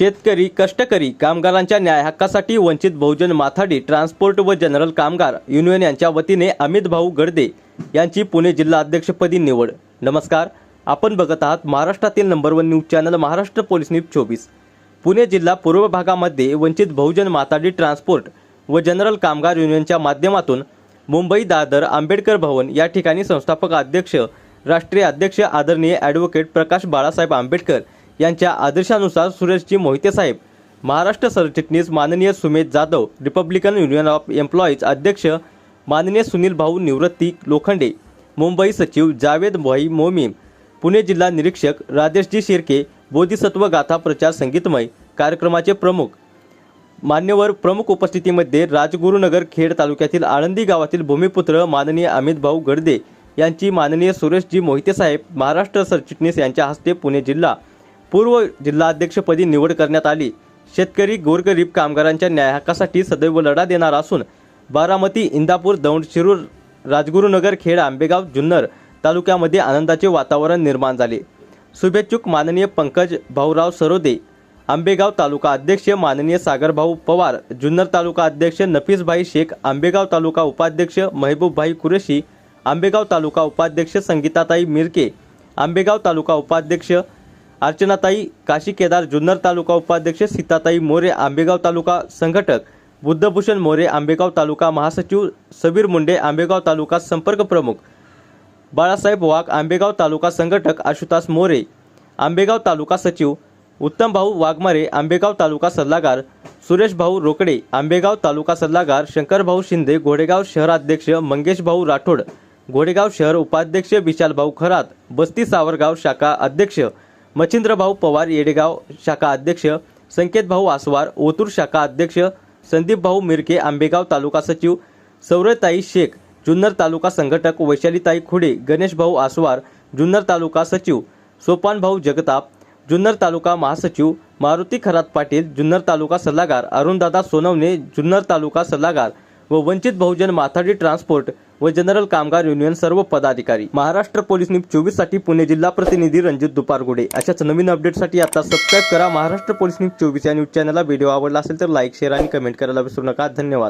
शेतकरी कष्टकरी कामगारांच्या न्याय हक्कासाठी वंचित बहुजन माथाडी ट्रान्सपोर्ट व जनरल कामगार युनियन यांच्या वतीने अमित भाऊ गडदे यांची पुणे जिल्हा अध्यक्षपदी निवड. नमस्कार. आपण बघत आहात महाराष्ट्रातील number one news channel Maharashtra police news चोवीस. पुणे जिल्हा पूर्व भागामध्ये वंचित बहुजन माथाडी ट्रान्सपोर्ट व जनरल कामगार युनियनच्या माध्यमातून मुंबई दादर आंबेडकर भवन या ठिकाणी संस्थापक अध्यक्ष राष्ट्रीय अध्यक्ष आदरणीय ॲडव्होकेट प्रकाश बाळासाहेब आंबेडकर यांच्या आदेशानुसार सुरेशजी मोहिते साहेब महाराष्ट्र सरचिटणीस माननीय Sumedh Jadhav republican union of employees अध्यक्ष माननीय सुनील भाऊ निवृत्ती लोखंडे मुंबई सचिव जावेद भाई मोमीम पुणे जिल्हा निरीक्षक राजेशजी शिर्के बोधिसत्व गाथा प्रचार संगीतमय कार्यक्रमाचे प्रमुख. मान्यवर प्रमुख उपस्थितीमध्ये राजगुरुनगर खेड तालुक्यातील आळंदी गावातील भूमिपुत्र माननीय अमित भाऊ गडदे यांची माननीय सुरेशजी मोहिते साहेब महाराष्ट्र सरचिटणीस यांच्या हस्ते पुणे जिल्हा पूर्व जिल्हाध्यक्षपदी निवड करण्यात आली. शेतकरी गोरगरीब कामगारांच्या न्याय हक्कासाठी सदैव लढा देणार असून बारामती इंदापूर दौंड शिरूर राजगुरुनगर खेड आंबेगाव जुन्नर तालुक्यामध्ये आनंदाचे वातावरण निर्माण झाले. शुभेच्छुक माननीय पंकज भाऊराव सरोदे आंबेगाव तालुका अध्यक्ष माननीय सागरभाऊ पवार जुन्नर तालुका अध्यक्ष नफीसभाई शेख आंबेगाव तालुका उपाध्यक्ष महबूबभाई कुरेशी आंबेगाव तालुका उपाध्यक्ष संगीताताई मिरके आंबेगाव तालुका उपाध्यक्ष अर्चनाताई काशी केदार जुन्नर तालुका उपाध्यक्ष सीताताई मोरे आंबेगाव तालुका संघटक बुद्धभूषण मोरे आंबेगाव तालुका महासचिव सबीर मुंडे आंबेगाव तालुका संपर्क प्रमुख बाळासाहेब वाघ आंबेगाव तालुका संघटक आशुतास मोरे आंबेगाव तालुका सचिव उत्तम भाऊ वाघमारे आंबेगाव तालुका सल्लागार सुरेश भाऊ रोकडे आंबेगाव तालुका सल्लागार शंकरभाऊ शिंदे घोडेगाव शहराध्यक्ष मंगेश भाऊ राठोड घोडेगाव शहर उपाध्यक्ष विशालभाऊ खरात बस्ती सावरगाव शाखा अध्यक्ष मच्छिंद्रभाऊ पवार येडेगाव शाखा अध्यक्ष संकेत भाऊ आसवार ओतूर शाखा अध्यक्ष संदीप भाऊ मिरके आंबेगाव तालुका सचिव सौरताई शेख जुन्नर तालुका संघटक वैशालीताई खुडे गणेश भाऊ आसवार जुन्नर तालुका सचिव सोपान भाऊ जगताप जुन्नर तालुका महासचिव मारुती खरात पाटील जुन्नर तालुका सल्लागार अरुणदादा सोनवणे जुन्नर तालुका सल्लागार व वंचित बहुजन माथाडी ट्रान्सपोर्ट व जनरल कामगार युनियन सर्व पदाधिकारी. महाराष्ट्र पोलीस न्यूज चोवीससाठी पुणे जिल्हा प्रतिनिधी रणजित दुपारगुडे. अशाच नवीन अपडेटसाठी आता सबस्क्राईब करा. महाराष्ट्र पोलीस न्यूज चोवीस या न्यूज चॅनलला. व्हिडिओ आवडला असेल तर लाईक शेअर आणि कमेंट करायला विसरू नका. धन्यवाद.